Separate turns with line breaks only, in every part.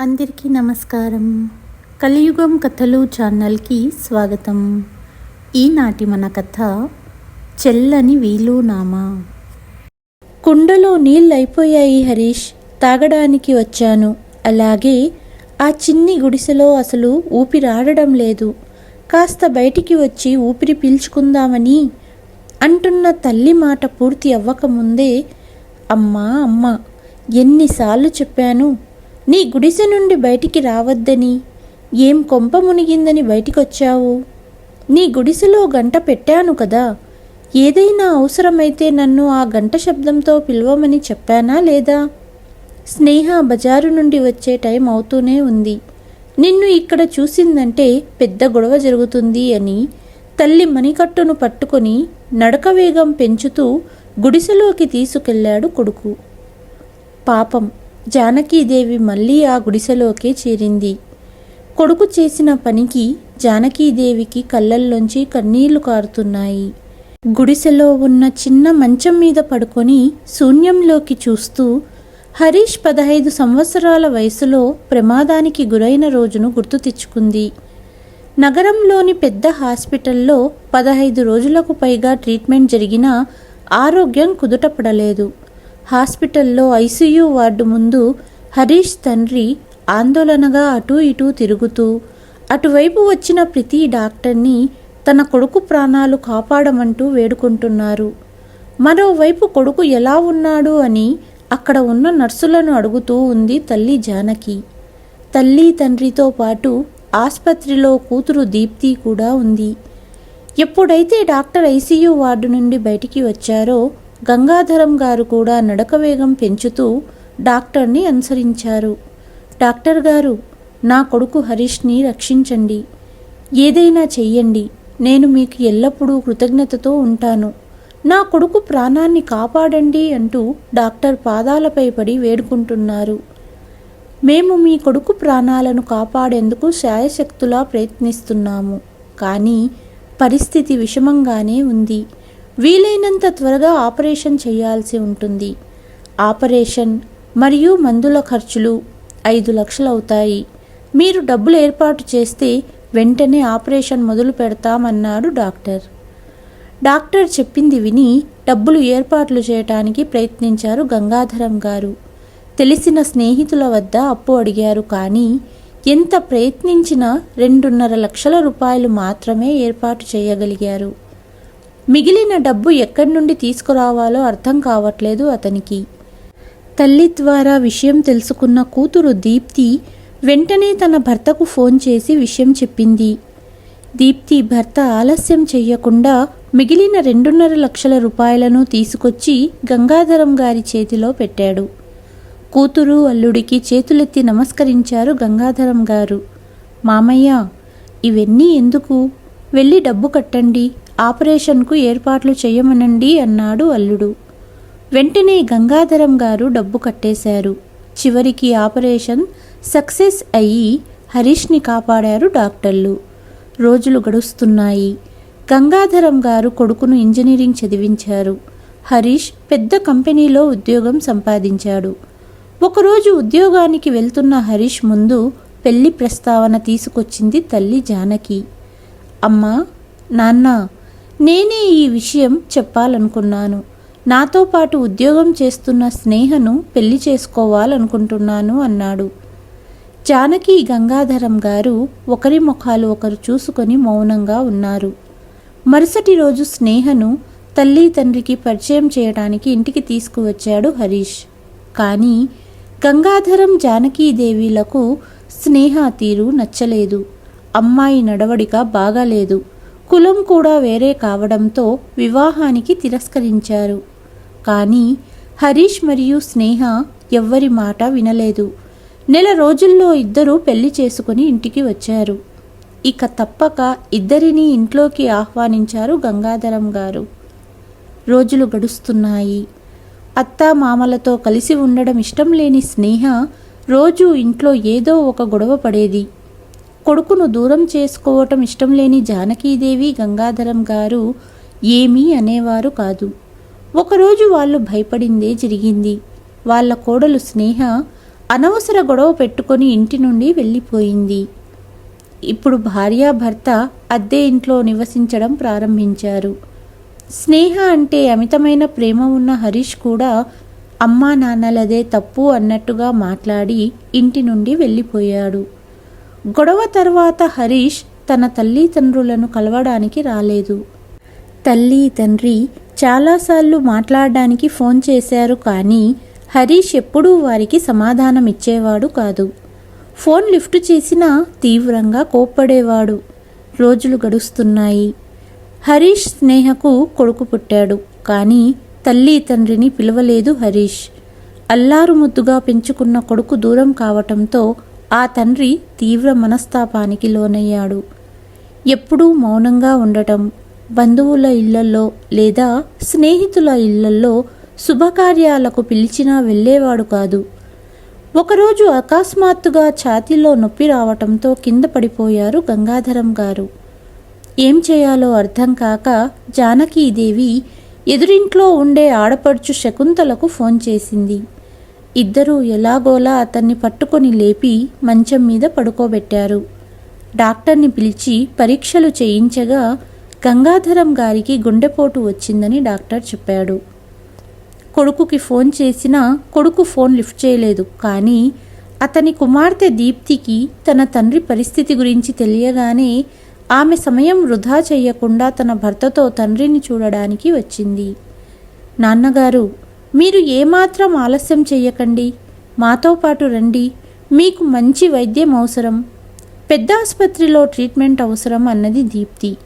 అందరికీ నమస్కారం. కలియుగం కథలు ఛానల్కి స్వాగతం. ఈనాటి మన కథ చెల్లని వీలునామా. కుండలో నీళ్ళు అయిపోయాయి హరీష్. తాగడానికి వచ్చాను. అలాగే ఆ చిన్ని గుడిసెలో అసలు ఊపిరాడడం లేదు. కాస్త బయటికి వచ్చి ఊపిరి పీల్చుకుందామని అంటున్న తల్లి మాట పూర్తి అవ్వకముందే అమ్మా అమ్మా ఎన్నిసార్లు చెప్పాను? నీ గుడిసె నుండి బయటికి రావద్దని ఏం కొంప మునిగిందని బయటికొచ్చావు? నీ గుడిసెలో గంట పెట్టాను కదా ఏదైనా అవసరమైతే నన్ను ఆ గంట శబ్దంతో పిలవమని చెప్పానా లేదా? స్నేహ బజారు నుండి వచ్చే టైం అవుతూనే ఉంది. నిన్ను ఇక్కడ చూసిందంటే పెద్ద గొడవ జరుగుతుంది అని తల్లి మణికట్టును పట్టుకొని నడక వేగం పెంచుతూ గుడిసెలోకి తీసుకెళ్ళాడు కొడుకు. పాపం జానకీదేవి మళ్ళీ ఆ గుడిసెలోకే చేరింది. కొడుకు చేసిన పనికి జానకీదేవికి కళ్ళల్లోంచి కన్నీళ్ళు కారుతున్నాయి. గుడిసెలో ఉన్న చిన్న మంచం మీద పడుకొని శూన్యంలోకి చూస్తూ హరీష్ పదహైదు సంవత్సరాల వయసులో ప్రమాదానికి గురైన రోజును గుర్తు తెచ్చుకుంది. నగరంలోని పెద్ద హాస్పిటల్లో పదహైదు రోజులకు పైగా ట్రీట్మెంట్ జరిగినా ఆరోగ్యం కుదుటపడలేదు హాస్పిటల్లో ఐసీయూ వార్డు ముందు హరీష్ తండ్రి ఆందోళనగా అటూ ఇటూ తిరుగుతూ అటువైపు వచ్చిన ప్రతి డాక్టర్ని తన కొడుకు ప్రాణాలు కాపాడమంటూ వేడుకుంటున్నారు. మరోవైపు కొడుకు ఎలా ఉన్నాడు అని అక్కడ ఉన్న నర్సులను అడుగుతూ ఉంది తల్లి జానకి. తల్లి తండ్రితో పాటు ఆసుపత్రిలో కూతురు దీప్తి కూడా ఉంది. ఎప్పుడైతే డాక్టర్ ఐసీయూ వార్డు నుండి బయటికి వచ్చారో గంగాధరం గారు కూడా నడక వేగం పెంచుతూ డాక్టర్ని అనుసరించారు. డాక్టర్ గారు నా కొడుకు హరీష్ని రక్షించండి. ఏదైనా చెయ్యండి. నేను మీకు ఎల్లప్పుడూ కృతజ్ఞతతో ఉంటాను. నా కొడుకు ప్రాణాన్ని కాపాడండి అంటూ డాక్టర్ పాదాలపై పడి వేడుకుంటున్నారు. మేము మీ కొడుకు ప్రాణాలను కాపాడేందుకు శాయశక్తులా ప్రయత్నిస్తున్నాము. కానీ పరిస్థితి విషమంగానే ఉంది. వీలైనంత త్వరగా ఆపరేషన్ చేయాల్సి ఉంటుంది. ఆపరేషన్ మరియు మందుల ఖర్చులు ఐదు లక్షలవుతాయి. మీరు డబ్బులు ఏర్పాటు చేస్తే వెంటనే ఆపరేషన్ మొదలు పెడతామన్నాడు డాక్టర్. డాక్టర్ చెప్పింది విని డబ్బులు ఏర్పాట్లు చేయటానికి ప్రయత్నించారు గంగాధరం గారు. తెలిసిన స్నేహితుల వద్ద అప్పు అడిగారు కానీ ఎంత ప్రయత్నించినా రెండున్నర లక్షల రూపాయలు మాత్రమే ఏర్పాటు చేయగలిగారు. మిగిలిన డబ్బు ఎక్కడి నుండి తీసుకురావాలో అర్థం కావట్లేదు అతనికి. తల్లి ద్వారా విషయం తెలుసుకున్న కూతురు దీప్తి వెంటనే తన భర్తకు ఫోన్ చేసి విషయం చెప్పింది. దీప్తి భర్త ఆలస్యం చెయ్యకుండా మిగిలిన రెండున్నర లక్షల రూపాయలను తీసుకొచ్చి గంగాధరం గారి చేతిలో పెట్టాడు. కూతురు అల్లుడికి చేతులెత్తి నమస్కరించారు గంగాధరం గారు. మామయ్య ఇవన్నీ ఎందుకు? వెళ్ళి డబ్బు కట్టండి ఆపరేషన్కు ఏర్పాట్లు చేయమనండి అన్నాడు అల్లుడు. వెంటనే గంగాధరం గారు డబ్బు కట్టేశారు. చివరికి ఆపరేషన్ సక్సెస్ అయ్యి హరీష్ని కాపాడారు డాక్టర్లు. రోజులు గడుస్తున్నాయి. గంగాధరం గారు కొడుకును ఇంజనీరింగ్ చదివించారు. హరీష్ పెద్ద కంపెనీలో ఉద్యోగం సంపాదించాడు. ఒకరోజు ఉద్యోగానికి వెళ్తున్న హరీష్ ముందు పెళ్ళి ప్రస్తావన తీసుకొచ్చింది తల్లి జానకి. అమ్మా నాన్న నేనే ఈ విషయం చెప్పాలనుకున్నాను. నాతో పాటు ఉద్యోగం చేస్తున్న స్నేహను పెళ్ళి చేసుకోవాలనుకుంటున్నాను అన్నాడు. జానకి గంగాధరం గారు ఒకరి ముఖాలు ఒకరు చూసుకొని మౌనంగా ఉన్నారు. మరుసటి రోజు స్నేహను తల్లి తండ్రికి పరిచయం చేయడానికి ఇంటికి తీసుకువచ్చాడు హరీష్. కానీ గంగాధరం జానకీదేవిలకు స్నేహ తీరు నచ్చలేదు. అమ్మాయి నడవడిక బాగాలేదు. కులం కూడా వేరే కావడంతో వివాహానికి తిరస్కరించారు. కానీ హరీష్ మరియు స్నేహ ఎవ్వరి మాట వినలేదు. నెల రోజుల్లో ఇద్దరూ పెళ్ళి చేసుకుని ఇంటికి వచ్చారు. ఇక తప్పక ఇద్దరినీ ఇంట్లోకి ఆహ్వానించారు గంగాధరం గారు. రోజులు గడుస్తున్నాయి. అత్తా మామలతో కలిసి ఉండడం ఇష్టం లేని స్నేహ రోజు ఇంట్లో ఏదో ఒక గొడవ పడేది. కొడుకును దూరం చేసుకోవటం ఇష్టం లేని జానకీదేవి గంగాధరం గారు ఏమీ అనేవారు కాదు. ఒకరోజు వాళ్ళు భయపడిందే జరిగింది. వాళ్ళ కోడలు స్నేహ అనవసర గొడవ పెట్టుకొని ఇంటి నుండి వెళ్ళిపోయింది. ఇప్పుడు భార్యాభర్త అద్దె ఇంట్లో నివసించడం ప్రారంభించారు. స్నేహ అంటే అమితమైన ప్రేమ ఉన్న హరీష్ కూడా అమ్మా నాన్నలదే తప్పు అన్నట్టుగా మాట్లాడి ఇంటి నుండి వెళ్ళిపోయాడు. గొడవ తర్వాత హరీష్ తన తల్లిదండ్రులను కలవడానికి రాలేదు. తల్లి తండ్రి చాలాసార్లు మాట్లాడడానికి ఫోన్ చేశారు కానీ హరీష్ ఎప్పుడూ వారికి సమాధానం ఇచ్చేవాడు కాదు. ఫోన్ లిఫ్ట్ చేసినా తీవ్రంగా కోప్పడేవాడు. రోజులు గడుస్తున్నాయి. హరీష్ స్నేహకు కొడుకు పుట్టాడు కానీ తల్లి తండ్రిని పిలవలేదు హరీష్. అల్లారు ముద్దుగా పెంచుకున్న కొడుకు దూరం కావటంతో ఆ తండ్రి తీవ్ర మనస్తాపానికి లోనయ్యాడు. ఎప్పుడూ మౌనంగా ఉండటం బంధువుల ఇళ్ళల్లో లేదా స్నేహితుల ఇళ్ళల్లో శుభకార్యాలకు పిలిచినా వెళ్ళేవాడు కాదు. ఒకరోజు అకస్మాత్తుగా ఛాతీలో నొప్పి రావటంతో కింద పడిపోయారు గంగాధరం గారు. ఏం చేయాలో అర్థం కాక జానకీదేవి ఎదురింట్లో ఉండే ఆడపడుచు శకుంతలకు ఫోన్ చేసింది. ఇద్దరూ ఎలాగోలా అతన్ని పట్టుకొని లేపి మంచం మీద పడుకోబెట్టారు. డాక్టర్ని పిలిచి పరీక్షలు చేయించగా గంగాధరం గారికి గుండెపోటు వచ్చిందని డాక్టర్ చెప్పాడు. కొడుకుకి ఫోన్ చేసినా కొడుకు ఫోన్ లిఫ్ట్ చేయలేదు. కానీ అతని కుమార్తె దీప్తికి తన తండ్రి పరిస్థితి గురించి తెలియగానే ఆమె సమయం వృధా చేయకుండా తన భర్తతో తండ్రిని చూడడానికి వచ్చింది. నాన్నగారు మీరు ఏమాత్రం ఆలస్యం చేయకండి. మాతో పాటు రండి. మీకు మంచి వైద్యం అవసరం. పెద్ద ఆసుపత్రిలో ట్రీట్మెంట్ అవసరం అన్నది దీప్తి.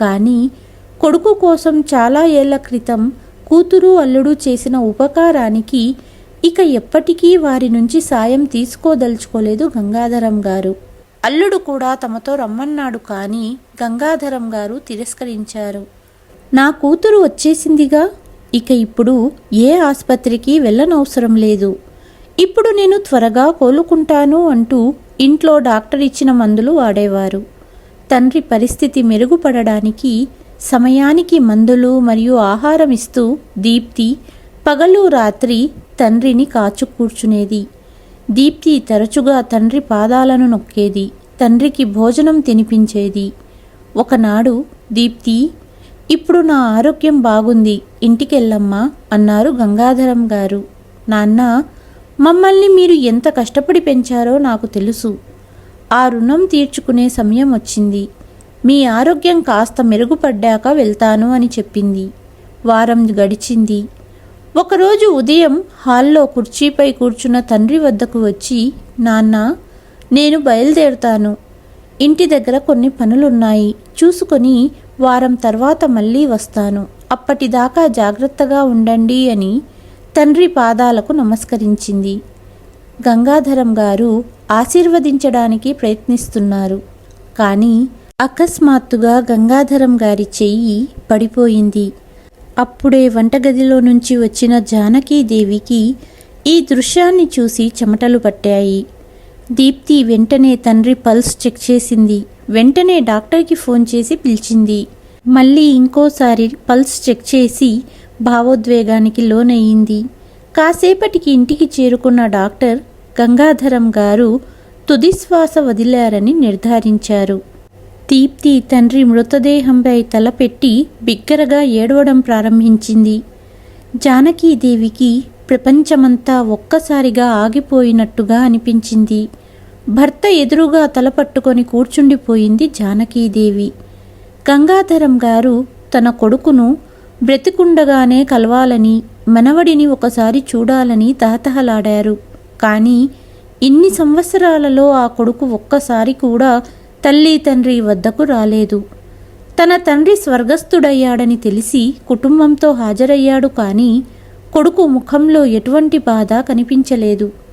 కానీ కొడుకు కోసం చాలా ఏళ్ళ క్రితం కూతురు అల్లుడు చేసిన ఉపకారానికి ఇక ఎప్పటికీ వారి నుంచి సాయం తీసుకోదలుచుకోలేదు గంగాధరం గారు. అల్లుడు కూడా తమతో రమ్మన్నాడు కానీ గంగాధరం గారు తిరస్కరించారు. నా కూతురు వచ్చేసిందిగా ఇక ఇప్పుడు ఏ ఆసుపత్రికి వెళ్ళనవసరం లేదు. ఇప్పుడు నేను త్వరగా కోలుకుంటాను అంటూ ఇంట్లో డాక్టర్ ఇచ్చిన మందులు వాడేవారు. తండ్రి పరిస్థితి మెరుగుపడడానికి సమయానికి మందులు మరియు ఆహారం ఇస్తూ దీప్తి పగలు రాత్రి తండ్రిని కాచు కూర్చునేది. దీప్తి తరచుగా తండ్రి పాదాలను నొక్కేది తండ్రికి భోజనం తినిపించేది. ఒకనాడు దీప్తి ఇప్పుడు నా ఆరోగ్యం బాగుంది ఇంటికెళ్ళమ్మా అన్నారు గంగాధరం గారు. నాన్న మమ్మల్ని మీరు ఎంత కష్టపడి పెంచారో నాకు తెలుసు. ఆ రుణం తీర్చుకునే సమయం వచ్చింది. మీ ఆరోగ్యం కాస్త మెరుగుపడ్డాక వెళ్తాను అని చెప్పింది. వారం గడిచింది. ఒకరోజు ఉదయం హాల్లో కుర్చీపై కూర్చున్న తండ్రి వద్దకు వచ్చి నాన్న నేను బయలుదేరుతాను. ఇంటి దగ్గర కొన్ని పనులున్నాయి. చూసుకొని వారం తర్వాత మళ్ళీ వస్తాను. అప్పటిదాకా జాగ్రత్తగా ఉండండి అని తండ్రి పాదాలకు నమస్కరించింది. గంగాధరం గారు ఆశీర్వదించడానికి ప్రయత్నిస్తున్నారు. కానీ అకస్మాత్తుగా గంగాధరం గారి చెయ్యి పడిపోయింది. అప్పుడే వంటగదిలో నుంచి వచ్చిన జానకీదేవికి ఈ దృశ్యాన్ని చూసి చెమటలు పట్టాయి. దీప్తి వెంటనే తండ్రి పల్స్ చెక్ చేసింది. వెంటనే డాక్టర్కి ఫోన్ చేసి పిలిచింది. మళ్ళీ ఇంకోసారి పల్స్ చెక్ చేసి భావోద్వేగానికి లోనయ్యింది కాసేపటికి ఇంటికి చేరుకున్న డాక్టర్ గంగాధరం గారు తుదిశ్వాస వదిలారని నిర్ధారించారు. దీప్తి తండ్రి మృతదేహంపై తలపెట్టి బిగ్గరగా ఏడవడం ప్రారంభించింది. జానకీదేవికి ప్రపంచమంతా ఒక్కసారిగా ఆగిపోయినట్టుగా అనిపించింది. భర్త ఎదురుగా తలపట్టుకొని కూర్చుండిపోయింది జానకీదేవి. గంగాధరం గారు తన కొడుకును బ్రతికుండగానే కలవాలని మనవడిని ఒకసారి చూడాలని తహతహలాడారు కానీ ఇన్ని సంవత్సరాలలో ఆ కొడుకు ఒక్కసారి కూడా తల్లి తండ్రి వద్దకు రాలేదు. తన తండ్రి స్వర్గస్థుడయ్యాడని తెలిసి కుటుంబంతో హాజరయ్యాడు కానీ కొడుకు ముఖంలో ఎటువంటి బాధ కనిపించలేదు.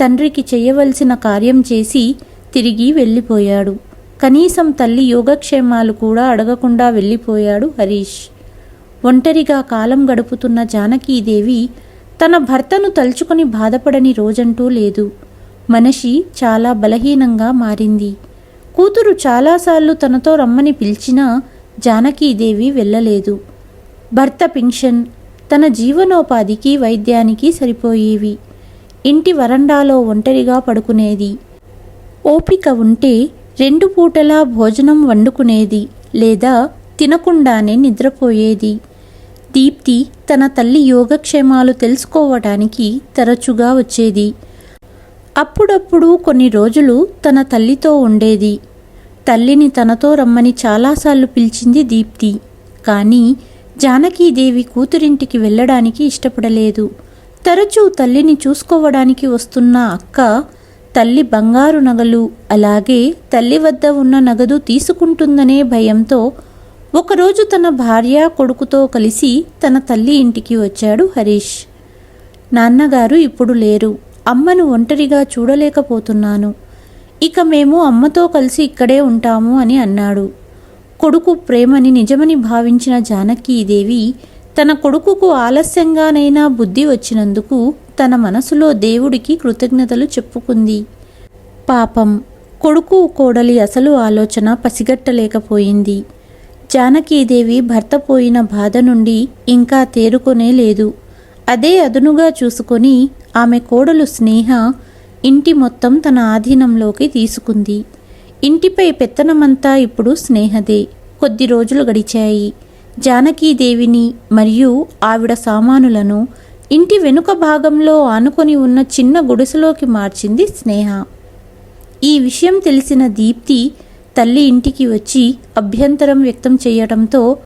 తండ్రికి చేయవలసిన కార్యం చేసి తిరిగి వెళ్ళిపోయాడు. కనీసం తల్లి యోగక్షేమాలు కూడా అడగకుండా వెళ్ళిపోయాడు హరీష్. ఒంటరిగా కాలం గడుపుతున్న జానకీదేవి తన భర్తను తలుచుకొని బాధపడని రోజంటూ లేదు. మనిషి చాలా బలహీనంగా మారింది. కూతురు చాలాసార్లు తనతో రమ్మని పిలిచినా జానకీదేవి వెళ్ళలేదు. భర్త పెన్షన్ తన జీవనోపాధికి వైద్యానికి సరిపోయేవి. ఇంటి వరండాలో ఒంటరిగా పడుకునేది. ఓపిక ఉంటే రెండు పూటలా భోజనం వండుకునేది లేదా తినకుండానే నిద్రపోయేది. దీప్తి తన తల్లి యోగక్షేమాలు తెలుసుకోవటానికి తరచుగా వచ్చేది. అప్పుడప్పుడు కొన్ని రోజులు తన తల్లితో ఉండేది. తల్లిని తనతో రమ్మని చాలాసార్లు పిలిచింది దీప్తి. కానీ జానకీదేవి కూతురింటికి వెళ్ళడానికి ఇష్టపడలేదు. తరచూ తల్లిని చూసుకోవడానికి వస్తున్న అక్క తల్లి బంగారు నగలు అలాగే తల్లి వద్ద ఉన్న నగదు తీసుకుంటుందనే భయంతో ఒకరోజు తన భార్య కొడుకుతో కలిసి తన తల్లి ఇంటికి వచ్చాడు హరీష్. నాన్నగారు ఇప్పుడు లేరు. అమ్మను ఒంటరిగా చూడలేకపోతున్నాను. ఇక మేము అమ్మతో కలిసి ఇక్కడే ఉంటాము అని అన్నాడు. కొడుకు ప్రేమని నిజమని భావించిన జానకీదేవి తన కొడుకుకు ఆలస్యంగానైనా బుద్ధి వచ్చినందుకు తన మనసులో దేవుడికి కృతజ్ఞతలు చెప్పుకుంది. పాపం కొడుకు కోడలి అసలు ఆలోచన పసిగట్టలేకపోయింది. జానకీదేవి భర్త పోయిన బాధ నుండి ఇంకా తేరుకొనే లేదు. అదే అదునుగా చూసుకొని ఆమె కోడలు స్నేహ ఇంటి మొత్తం తన ఆధీనంలోకి తీసుకుంది. ఇంటిపై పెత్తనమంతా ఇప్పుడు స్నేహదే. కొద్ది రోజులు గడిచాయి. జానకీదేవిని మరియు ఆవిడ సామానులను ఇంటి వెనుక భాగంలో ఆనుకొని ఉన్న చిన్న గుడిసెలోకి మార్చింది స్నేహ. ఈ విషయం తెలిసిన దీప్తి తల్లి ఇంటికి వచ్చి అభ్యంతరం వ్యక్తం చేయడంతో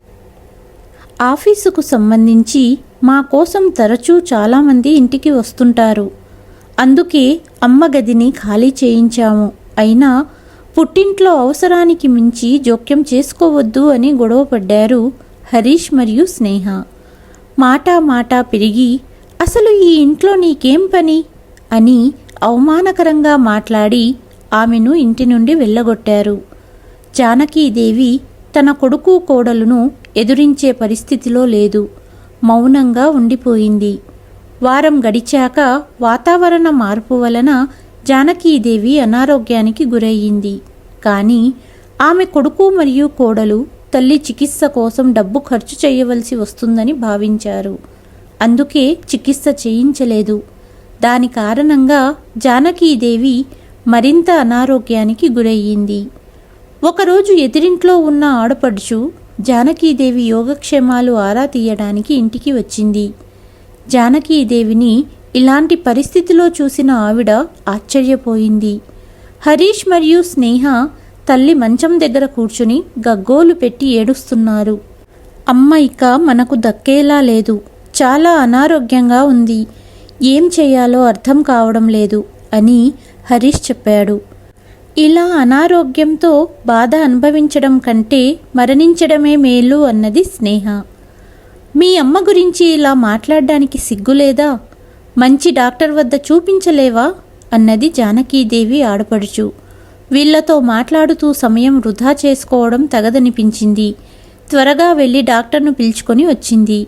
ఆఫీసుకు సంబంధించి మా కోసం తరచూ చాలామంది ఇంటికి వస్తుంటారు. అందుకే అమ్మ గదిని ఖాళీ చేయించాము. అయినా పుట్టింట్లో అవసరానికి మించి జోక్యం చేసుకోవద్దు అని గొడవపడ్డారు హరీష్ మరియు స్నేహ. మాటా మాటా పెరిగి అసలు ఈ ఇంట్లో నీకేం పని? అని అవమానకరంగా మాట్లాడి ఆమెను ఇంటి నుండి వెళ్ళగొట్టారు. జానకీదేవి తన కొడుకు కోడలును ఎదురించే పరిస్థితిలో లేదు. మౌనంగా ఉండిపోయింది. వారం గడిచాక వాతావరణ మార్పు వలన జానకీదేవి అనారోగ్యానికి గురయ్యింది. కానీ ఆమె కొడుకు మరియు కోడలు తల్లి చికిత్స కోసం డబ్బు ఖర్చు చేయవలసి వస్తుందని భావించారు. అందుకే చికిత్స చేయించలేదు. దాని కారణంగా జానకీదేవి మరింత అనారోగ్యానికి గురయ్యింది. ఒకరోజు ఎదిరింట్లో ఉన్న ఆడపడుచు జానకీదేవి యోగక్షేమాలు ఆరా తీయడానికి ఇంటికి వచ్చింది. జానకీదేవిని ఇలాంటి పరిస్థితిలో చూసిన ఆవిడ ఆశ్చర్యపోయింది. హరీష్ మరియు స్నేహ తల్లి మంచం దగ్గర కూర్చుని గగ్గోలు పెట్టి ఏడుస్తున్నారు. అమ్మ ఇక మనకు దక్కేలా లేదు. చాలా అనారోగ్యంగా ఉంది. ఏం చేయాలో అర్థం కావడం లేదు అని హరీష్ చెప్పాడు. ఇలా అనారోగ్యంతో బాధ అనుభవించడం కంటే మరణించడమే మేలు అన్నది స్నేహ. మీ అమ్మ గురించి ఇలా మాట్లాడడానికి సిగ్గులేదా? మంచి డాక్టర్ వద్ద చూపించలేవా? అన్నది జానకీదేవి ఆడపడుచు. వీళ్ళతో మాట్లాడుతూ సమయం వృధా చేసుకోవడం తగదనిపించింది. త్వరగా వెళ్ళి డాక్టర్ను పిలుచుకొని వచ్చింది.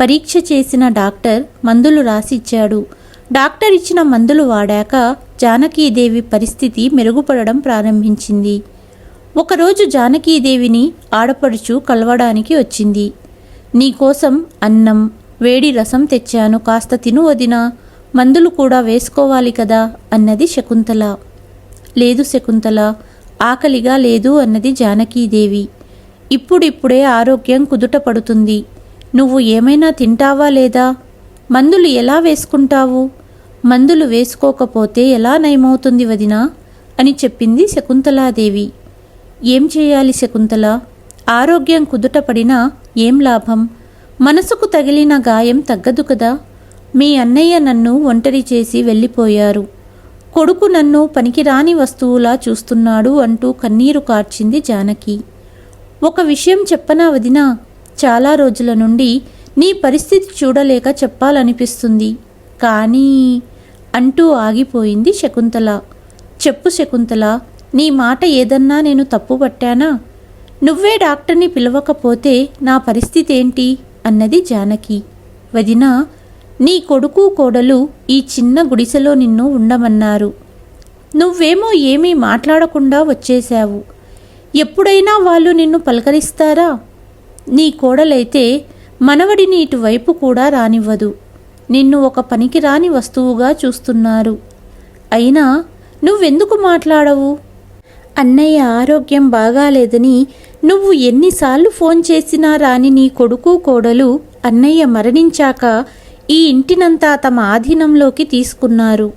పరీక్ష చేసిన డాక్టర్ మందులు రాసిచ్చాడు. డాక్టర్ ఇచ్చిన మందులు వాడాక జానకీదేవి పరిస్థితి మెరుగుపడడం ప్రారంభించింది. ఒకరోజు జానకీదేవిని ఆడపడుచు కలవడానికి వచ్చింది. నీకోసం అన్నం వేడి రసం తెచ్చాను కాస్త తిను వదినా మందులు కూడా వేసుకోవాలి కదా అన్నది శకుంతల. లేదు శకుంతల ఆకలిగా లేదు అన్నది జానకీదేవి. ఇప్పుడిప్పుడే ఆరోగ్యం కుదుట పడుతుంది నువ్వు ఏమైనా తింటావా లేదా? మందులు ఎలా వేసుకుంటావు? మందులు వేసుకోకపోతే ఎలా నయమవుతుంది వదినా? అని చెప్పింది శకుంతలాదేవి. ఏం చేయాలి శకుంతల? ఆరోగ్యం కుదుట పడినా ఏం లాభం? మనసుకు తగిలిన గాయం తగ్గదు కదా? మీ అన్నయ్య నన్ను ఒంటరి చేసి వెళ్ళిపోయారు. కొడుకు నన్ను పనికిరాని వస్తువులా చూస్తున్నాడు అంటూ కన్నీరు కార్చింది జానకి. ఒక విషయం చెప్పనా వదినా? చాలా రోజుల నుండి నీ పరిస్థితి చూడలేక చెప్పాలనిపిస్తుంది. కానీ అంటూ ఆగిపోయింది శకుంతల. చెప్పు శకుంతల నీ మాట ఏదన్నా నేను తప్పు పట్టానా? నువ్వే డాక్టర్ని పిలవకపోతే నా పరిస్థితి ఏంటి? అన్నది జానకి. వదినా నీ కొడుకు కోడలు ఈ చిన్న గుడిసెలో నిన్ను ఉండమన్నారు. నువ్వేమో ఏమీ మాట్లాడకుండా వచ్చేశావు. ఎప్పుడైనా వాళ్ళు నిన్ను పలకరిస్తారా? నీ కోడలైతే మనవడిని ఇటువైపు కూడా రానివ్వదు. నిన్ను ఒక పనికిరాని వస్తువుగా చూస్తున్నారు. అయినా నువ్వెందుకు మాట్లాడవు? అన్నయ్య ఆరోగ్యం బాగాలేదని నువ్వు ఎన్నిసార్లు ఫోన్ చేసినా రాని నీ కొడుకు కోడలు అన్నయ్య మరణించాక ఈ ఇంటినంతా తమ ఆధీనంలోకి తీసుకున్నారు.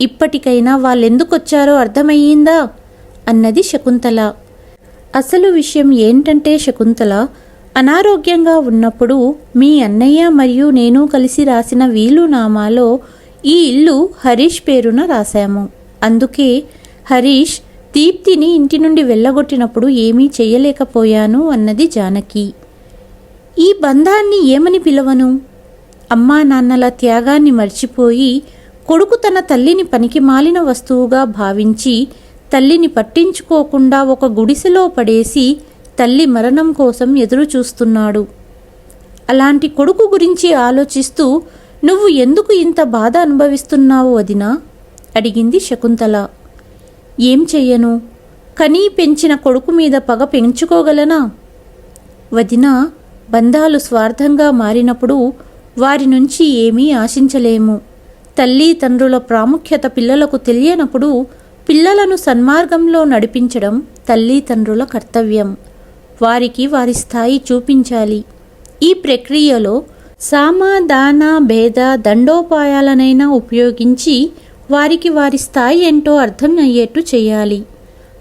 ఇప్పటికైనా వాళ్ళెందుకొచ్చారో అర్థమయ్యిందా? అన్నది శకుంతల. అసలు విషయం ఏంటంటే శకుంతల అనారోగ్యంగా ఉన్నప్పుడు మీ అన్నయ్య మరియు నేను కలిసి రాసిన వీలునామాలో ఈ ఇల్లు హరీష్ పేరున రాశాము. అందుకే హరీష్ దీప్తిని ఇంటి నుండి వెళ్ళగొట్టినప్పుడు ఏమీ చేయలేకపోయాను అన్నది జానకి. ఈ బంధాన్ని ఏమని పిలవను? అమ్మా నాన్నల త్యాగాన్ని మర్చిపోయి కొడుకు తన తల్లిని పనికి మాలిన వస్తువుగా భావించి తల్లిని పట్టించుకోకుండా ఒక గుడిసెలో పడేసి తల్లి మరణం కోసం ఎదురు చూస్తున్నాడు అలాంటి కొడుకు గురించి ఆలోచిస్తూ నువ్వు ఎందుకు ఇంత బాధ అనుభవిస్తున్నావు వదినా? అడిగింది శకుంతల. ఏం చెయ్యను? కనీ పెంచిన కొడుకు మీద పగ పెంచుకోగలనా? వదిన బంధాలు స్వార్థంగా మారినప్పుడు వారి నుంచి ఏమీ ఆశించలేము. తల్లి తండ్రుల ప్రాముఖ్యత పిల్లలకు తెలియనప్పుడు పిల్లలను సన్మార్గంలో నడిపించడం తల్లి తండ్రుల కర్తవ్యం. వారికి వారి స్థాయి చూపించాలి. ఈ ప్రక్రియలో సామాదాన భేద దండోపాయాలనైనా ఉపయోగించి వారికి వారి స్థాయి ఏంటో అర్థం అయ్యేట్టు చేయాలి.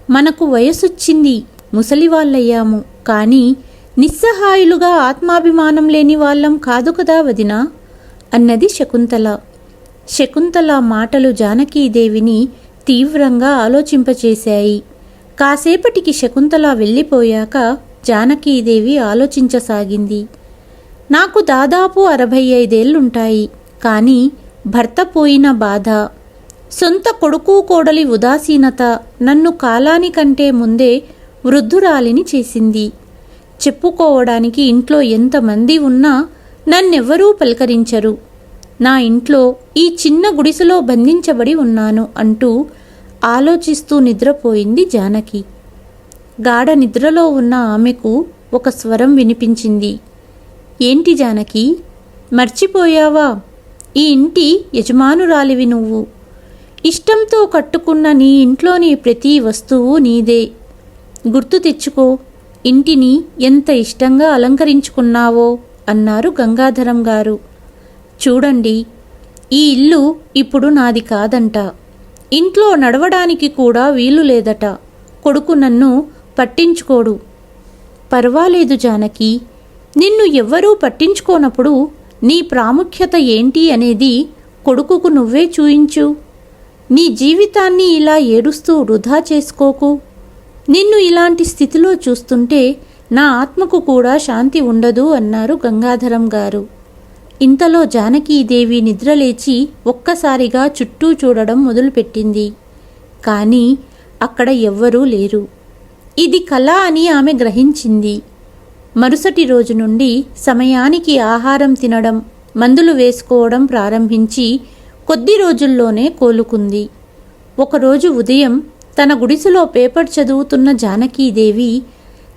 మనకు వయసొచ్చింది ముసలివాళ్ళయ్యాము. కానీ నిస్సహాయులుగా ఆత్మాభిమానం లేని వాళ్ళం కాదు కదా వదినా? అన్నది శకుంతల. శకుంతల మాటలు జానకీదేవిని తీవ్రంగా ఆలోచింపచేశాయి. కాసేపటికి శకుంతల వెళ్ళిపోయాక జానకీదేవి ఆలోచించసాగింది. నాకు దాదాపు అరవై ఐదేళ్ళుంటాయి కానీ భర్త పోయిన బాధ. సొంత కొడుకు కోడలి ఉదాసీనత నన్ను కాలానికంటే ముందే వృద్ధురాలిని చేసింది. చెప్పుకోవడానికి ఇంట్లో ఎంతమంది ఉన్నా నన్నెవ్వరూ పలకరించరు. నా ఇంట్లో ఈ చిన్న గుడిసెలో బంధించబడి ఉన్నాను అంటూ ఆలోచిస్తూ నిద్రపోయింది జానకి. గాఢ నిద్రలో ఉన్న ఆమెకు ఒక స్వరం వినిపించింది. ఏంటి జానకి? మర్చిపోయావా? ఈ ఇంటి యజమానురాలివి నువ్వు. ఇష్టంతో కట్టుకున్న నీ ఇంట్లోని ప్రతి వస్తువు నీదే. గుర్తు తెచ్చుకో. ఇంటిని ఎంత ఇష్టంగా అలంకరించుకున్నావో అన్నారు గంగాధరం గారు. చూడండి ఈ ఇల్లు ఇప్పుడు నాది కాదంట. ఇంట్లో నడవడానికి కూడా వీలు లేదట. కొడుకు నన్ను పట్టించుకోడు. పర్వాలేదు జానకి నిన్ను ఎవ్వరూ పట్టించుకోనప్పుడు నీ ప్రాముఖ్యత ఏంటి అనేది కొడుకుకు నువ్వే చూయించు. నీ జీవితాన్ని ఇలా ఏడుస్తూ వృధా చేసుకోకు. నిన్ను ఇలాంటి స్థితిలో చూస్తుంటే నా ఆత్మకు కూడా శాంతి ఉండదు అన్నారు గంగాధరం గారు. ఇంతలో జానకీదేవి నిద్రలేచి ఒక్కసారిగా చుట్టూ చూడడం మొదలుపెట్టింది. కానీ అక్కడ ఎవ్వరూ లేరు. ఇది కళ అని ఆమె గ్రహించింది. మరుసటి రోజు నుండి సమయానికి ఆహారం తినడం మందులు వేసుకోవడం ప్రారంభించి కొద్ది రోజుల్లోనే కోలుకుంది. ఒకరోజు ఉదయం తన గుడిసెలో పేపర్ చదువుతున్న జానకీదేవి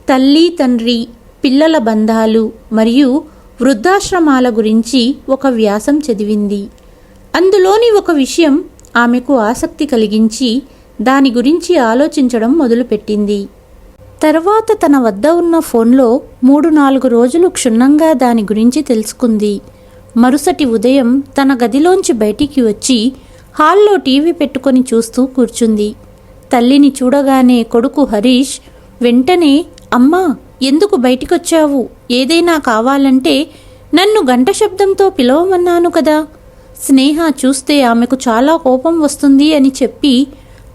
తల్లి తండ్రి పిల్లల బంధాలు మరియు వృద్ధాశ్రమాల గురించి ఒక వ్యాసం చదివింది. అందులోని ఒక విషయం ఆమెకు ఆసక్తి కలిగించి దాని గురించి ఆలోచించడం మొదలుపెట్టింది. తర్వాత తన వద్ద ఉన్న ఫోన్లో మూడు నాలుగు రోజులు క్షుణ్ణంగా దాని గురించి తెలుసుకుంది. మరుసటి ఉదయం తన గదిలోంచి బయటికి వచ్చి హాల్లో టీవీ పెట్టుకొని చూస్తూ కూర్చుంది. తల్లిని చూడగానే కొడుకు హరీష్ వెంటనే అమ్మా ఎందుకు బయటికొచ్చావు? ఏదైనా కావాలంటే నన్ను గంట శబ్దంతో పిలవమన్నాను కదా. స్నేహ చూస్తే ఆమెకు చాలా కోపం వస్తుంది అని చెప్పి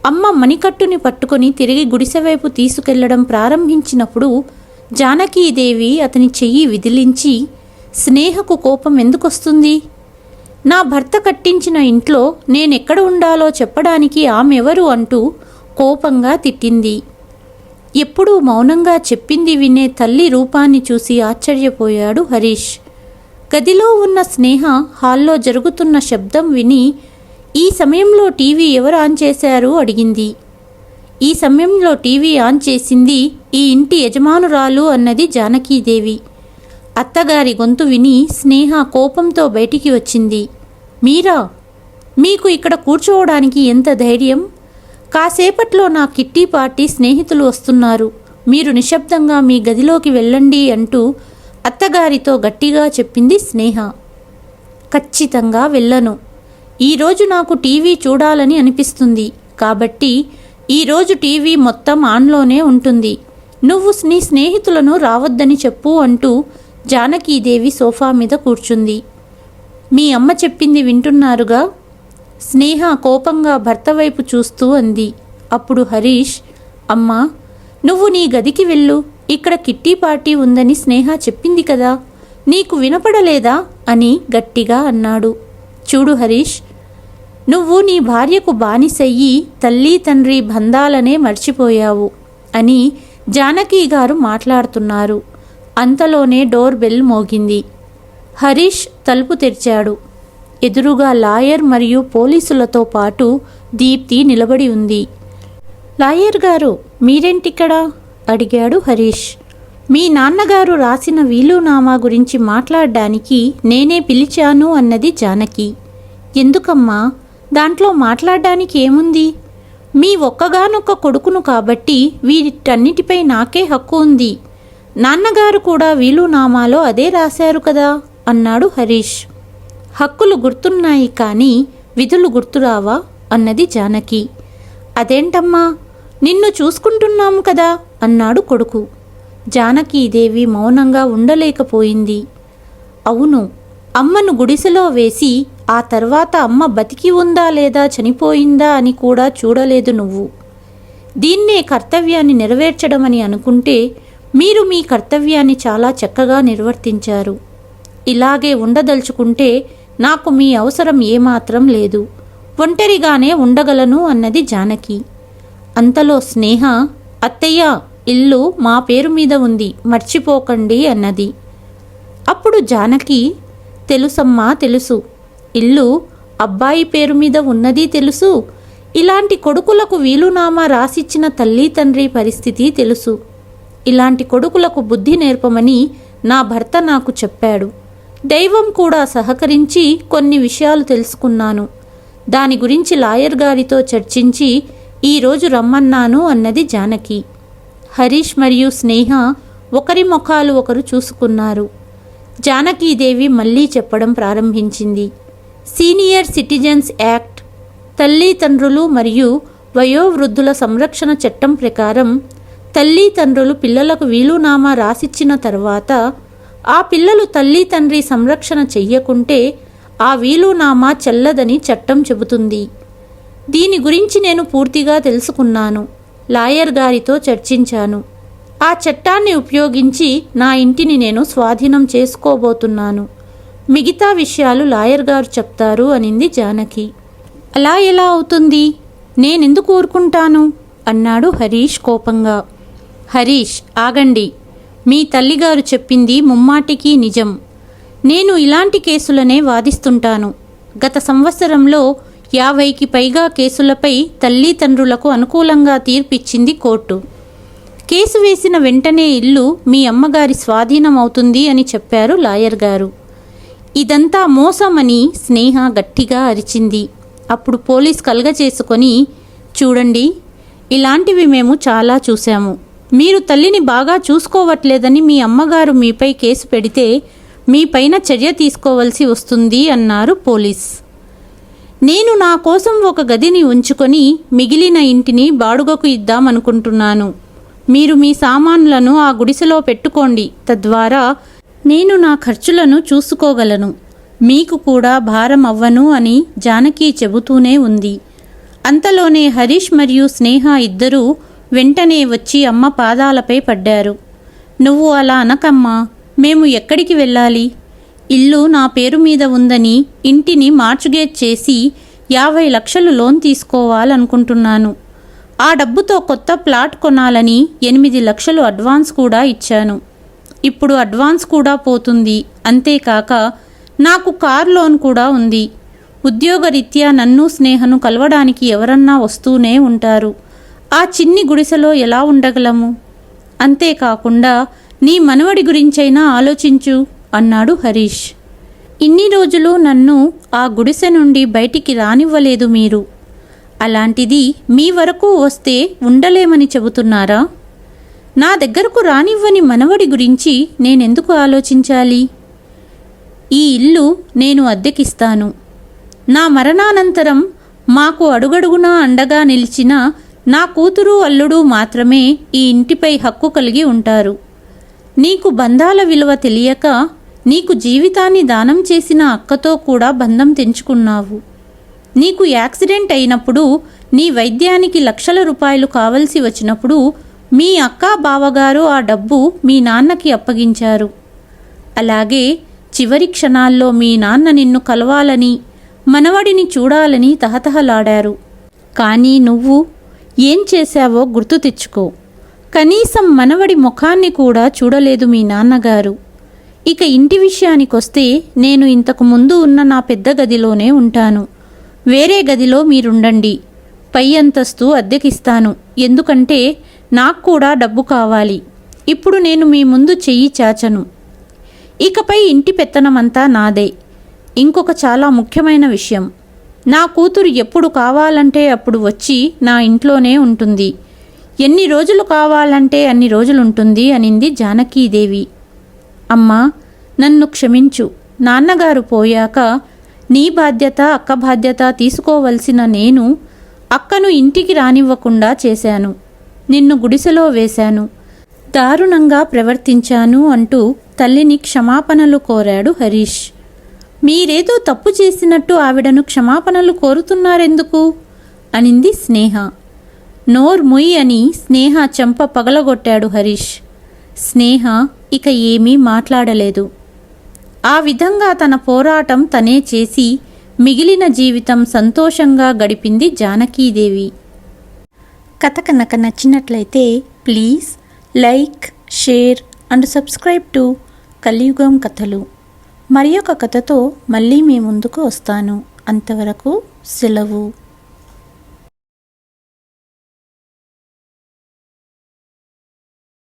అమ్మ మణికట్టుని పట్టుకొని తిరిగి గుడిసెవైపు తీసుకెళ్ళడం ప్రారంభించినప్పుడు జానకీదేవి అతని చెయ్యి విదిలించి స్నేహకు కోపం ఎందుకొస్తుంది? నా భర్త కట్టించిన ఇంట్లో నేనెక్కడ ఉండాలో చెప్పడానికి ఆమెవరు? అంటూ కోపంగా తిట్టింది. ఎప్పుడూ మౌనంగా చెప్పింది వినే తల్లి రూపాన్ని చూసి ఆశ్చర్యపోయాడు హరీష్. గదిలో ఉన్న స్నేహ హాల్లో జరుగుతున్న శబ్దం విని ఈ సమయంలో టీవీ ఎవరు ఆన్ చేశారు? అడిగింది. ఈ సమయంలో టీవీ ఆన్ చేసింది ఈ ఇంటి యజమానురాలు అన్నది జానకీదేవి. అత్తగారి గొంతు విని స్నేహ కోపంతో బయటికి వచ్చింది. మీరా? మీకు ఇక్కడ కూర్చోవడానికి ఎంత ధైర్యం? కాసేపట్లో నా కిట్టి పార్టీ స్నేహితులు వస్తున్నారు. మీరు నిశ్శబ్దంగా మీ గదిలోకి వెళ్ళండి అంటూ అత్తగారితో గట్టిగా చెప్పింది స్నేహ. ఖచ్చితంగా వెళ్ళను. ఈరోజు నాకు టీవీ చూడాలని అనిపిస్తుంది. కాబట్టి ఈరోజు టీవీ మొత్తం ఆన్లోనే ఉంటుంది. నువ్వు నీ స్నేహితులను రావద్దని చెప్పు అంటూ జానకీదేవి సోఫా మీద కూర్చుంది. మీ అమ్మ చెప్పింది వింటున్నారుగా? స్నేహ కోపంగా భర్త వైపు చూస్తూ అంది. అప్పుడు హరీష్ అమ్మా నువ్వు నీ గదికి వెళ్ళు. ఇక్కడ కిట్టి పార్టీ ఉందని స్నేహ చెప్పింది కదా. నీకు వినపడలేదా? అని గట్టిగా అన్నాడు. చూడు హరీష్ నువ్వు నీ భార్యకు బానిసయ్యి తల్లి తండ్రి బంధాలనే మర్చిపోయావు అని జానకి గారు మాట్లాడుతున్నారు. అంతలోనే డోర్ బెల్ మోగింది. హరీష్ తలుపు తెరిచాడు. ఎదురుగా లాయర్ మరియు పోలీసులతో పాటు దీప్తి నిలబడి ఉంది. లాయర్ గారు మీరేంటిక్కడ? అడిగాడు హరీష్. మీ నాన్నగారు రాసిన వీలునామా గురించి మాట్లాడడానికి నేనే పిలిచాను అన్నది జానకి. ఎందుకమ్మా? దాంట్లో మాట్లాడడానికి ఏముంది? మీ ఒక్కగానొక్క కొడుకును కాబట్టి వీటన్నిటిపై నాకే హక్కు ఉంది. నాన్నగారు కూడా వీలునామాలో అదే రాశారు కదా? అన్నాడు హరీష్. హక్కులు గుర్తున్నాయి కానీ విధులు గుర్తురావా? అన్నది జానకి. అదేంటమ్మా? నిన్ను చూసుకుంటున్నాము కదా? అన్నాడు కొడుకు. జానకీదేవి మౌనంగా ఉండలేకపోయింది. అవును అమ్మను గుడిసెలో వేసి ఆ తర్వాత అమ్మ బతికి ఉందా లేదా చనిపోయిందా అని కూడా చూడలేదు నువ్వు. దీన్నే కర్తవ్యాన్ని నెరవేర్చడమని అనుకుంటే మీరు మీ కర్తవ్యాన్ని చాలా చక్కగా నిర్వర్తించారు. ఇలాగే ఉండదలుచుకుంటే నాకు మీ అవసరం ఏమాత్రం లేదు. ఒంటరిగానే ఉండగలను అన్నది జానకి. అంతలో స్నేహ అత్తయ్య ఇల్లు మా పేరు మీద ఉంది మర్చిపోకండి అన్నది. అప్పుడు జానకి తెలుసమ్మా తెలుసు. ఇల్లు అబ్బాయి పేరు మీద ఉన్నది తెలుసు. ఇలాంటి కొడుకులకు వీలునామా రాసిచ్చిన తల్లి తండ్రి పరిస్థితి తెలుసు. ఇలాంటి కొడుకులకు బుద్ధి నేర్పమని నా భర్త నాకు చెప్పాడు. దైవం కూడా సహకరించి కొన్ని విషయాలు తెలుసుకున్నాను. దాని గురించి లాయర్ గారితో చర్చించి ఈరోజు రమ్మన్నాను అన్నది జానకి. హరీష్ మరియు స్నేహ ఒకరి ముఖాలు ఒకరు చూసుకున్నారు. జానకీదేవి మళ్ళీ చెప్పడం ప్రారంభించింది. సీనియర్ సిటిజన్స్ యాక్ట్ తల్లిదండ్రులు మరియు వయోవృద్ధుల సంరక్షణ చట్టం ప్రకారం తల్లిదండ్రులు పిల్లలకు వీలునామా రాసిచ్చిన తర్వాత ఆ పిల్లలు తల్లి తండ్రి సంరక్షణ చెయ్యకుంటే ఆ వీలునామా చెల్లదని చట్టం చెబుతుంది. దీని గురించి నేను పూర్తిగా తెలుసుకున్నాను. లాయర్ గారితో చర్చించాను. ఆ చట్టాన్ని ఉపయోగించి నా ఇంటిని నేను స్వాధీనం చేసుకోబోతున్నాను. మిగతా విషయాలు లాయర్ గారు చెప్తారు అనింది జానకి. అలా ఎలా అవుతుంది? నేనెందుకు ఊరుకుంటాను? అన్నాడు హరీష్ కోపంగా. హరీష్ ఆగండి. మీ తల్లిగారు చెప్పింది ముమ్మాటికి నిజం. నేను ఇలాంటి కేసులనే వాదిస్తుంటాను. గత సంవత్సరంలో యాభైకి పైగా కేసులపై తల్లిదండ్రులకు అనుకూలంగా తీర్పిచ్చింది కోర్టు. కేసు వేసిన వెంటనే ఇల్లు మీ అమ్మగారి స్వాధీనం అవుతుంది అని చెప్పారు లాయర్ గారు. ఇదంతా మోసమని స్నేహ గట్టిగా అరిచింది. అప్పుడు పోలీస్ కలగచేసుకొని చూడండి ఇలాంటివి మేము చాలా చూశాము. మీరు తల్లిని బాగా చూసుకోవట్లేదని మీ అమ్మగారు మీపై కేసు పెడితే మీపైన చర్య తీసుకోవలసి వస్తుంది అన్నారు పోలీస్. నేను నా కోసం ఒక గదిని ఉంచుకొని మిగిలిన ఇంటిని బాడుగకు ఇద్దామనుకుంటున్నాను. మీరు మీ సామాన్లను ఆ గుడిసెలో పెట్టుకోండి. తద్వారా నేను నా ఖర్చులను చూసుకోగలను. మీకు కూడా భారం అవ్వను అని జానకి చెబుతూనే ఉంది. అంతలోనే హరీష్ మరియు స్నేహ ఇద్దరూ వెంటనే వచ్చి అమ్మ పాదాలపై పడ్డారు. నువ్వు అలా అనకమ్మా మేము ఎక్కడికి వెళ్ళాలి? ఇల్లు నా పేరు మీద ఉందని ఇంటిని మార్చుగేట్ చేసి యాభై లక్షలు లోన్ తీసుకోవాలనుకుంటున్నాను. ఆ డబ్బుతో కొత్త ప్లాట్ కొనాలని ఎనిమిది లక్షలు అడ్వాన్స్ కూడా ఇచ్చాను. ఇప్పుడు అడ్వాన్స్ కూడా పోతుంది. అంతేకాక నాకు కార్ లోన్ కూడా ఉంది. ఉద్యోగరీత్యా నన్ను స్నేహను కలవడానికి ఎవరన్నా వస్తూనే ఉంటారు. ఆ చిన్ని గుడిసెలో ఎలా ఉండగలము? అంతేకాకుండా నీ మనవడి గురించైనా ఆలోచించు అన్నాడు హరీష్. ఇన్ని రోజులు నన్ను ఆ గుడిసె నుండి బయటికి రానివ్వలేదు మీరు. అలాంటిది మీ వరకు వస్తే ఉండలేమని చెబుతున్నారా? నా దగ్గరకు రానివ్వని మనవడి గురించి నేనెందుకు ఆలోచించాలి? ఈ ఇల్లు నేను అద్దెకిస్తాను. నా మరణానంతరం మాకు అడుగడుగునా అండగా నిలిచిన నా కూతురు అల్లుడు మాత్రమే ఈ ఇంటిపై హక్కు కలిగి ఉంటారు. నీకు బంధాల విలువ తెలియక నీకు జీవితాన్ని దానం చేసిన అక్కతో కూడా బంధం తెంచుకున్నావు. నీకు యాక్సిడెంట్ అయినప్పుడు నీ వైద్యానికి లక్షల రూపాయలు కావలసి వచ్చినప్పుడు మీ అక్క బావగారు ఆ డబ్బు మీ నాన్నకి అప్పగించారు. అలాగే చివరి క్షణాల్లో మీ నాన్న నిన్ను కలవాలని మనవడిని చూడాలని తహతహలాడారు. కానీ నువ్వు ఏం చేశావో గుర్తు తెచ్చుకో. కనీసం మనవడి ముఖాన్ని కూడా చూడలేదు మీ నాన్నగారు. ఇక ఇంటి విషయానికొస్తే నేను ఇంతకు ముందు ఉన్న నా పెద్ద గదిలోనే ఉంటాను. వేరే గదిలో మీరుండండి. పై అంతస్తు అద్దెకిస్తాను. ఎందుకంటే నాకు కూడా డబ్బు కావాలి. ఇప్పుడు నేను మీ ముందు చెయ్యి చాచను. ఇకపై ఇంటి పెత్తనమంతా నాదే. ఇంకొక చాలా ముఖ్యమైన విషయం. నా కూతురు ఎప్పుడు కావాలంటే అప్పుడు వచ్చి నా ఇంట్లోనే ఉంటుంది. ఎన్ని రోజులు కావాలంటే అన్ని రోజులు ఉంటుంది అనింది జానకీదేవి. అమ్మా నన్ను క్షమించు. నాన్నగారు పోయాక నీ బాధ్యత అక్క బాధ్యత తీసుకోవలసిన నేను అక్కను ఇంటికి రానివ్వకుండా చేశాను. నిన్ను గుడిసెలో వేశాను. దారుణంగా ప్రవర్తించాను అంటూ తల్లిని క్షమాపణలు కోరాడు హరీష్. మీరేదో తప్పు చేసినట్టు ఆవిడను క్షమాపణలు కోరుతున్నారెందుకు? అనింది స్నేహ. నోర్ ముయ్ అని స్నేహ చెంప పగలగొట్టాడు హరీష్. స్నేహ ఇక ఏమీ మాట్లాడలేదు. ఆ విధంగా తన పోరాటం తనే చేసి మిగిలిన జీవితం సంతోషంగా గడిపింది జానకీదేవి. కథ కనుక నచ్చినట్లయితే please like share and subscribe to Kaliyugam Kathalu. మరి ఒక కథతో మళ్ళీ మీ ముందుకు వస్తాను. అంతవరకు సెలవు.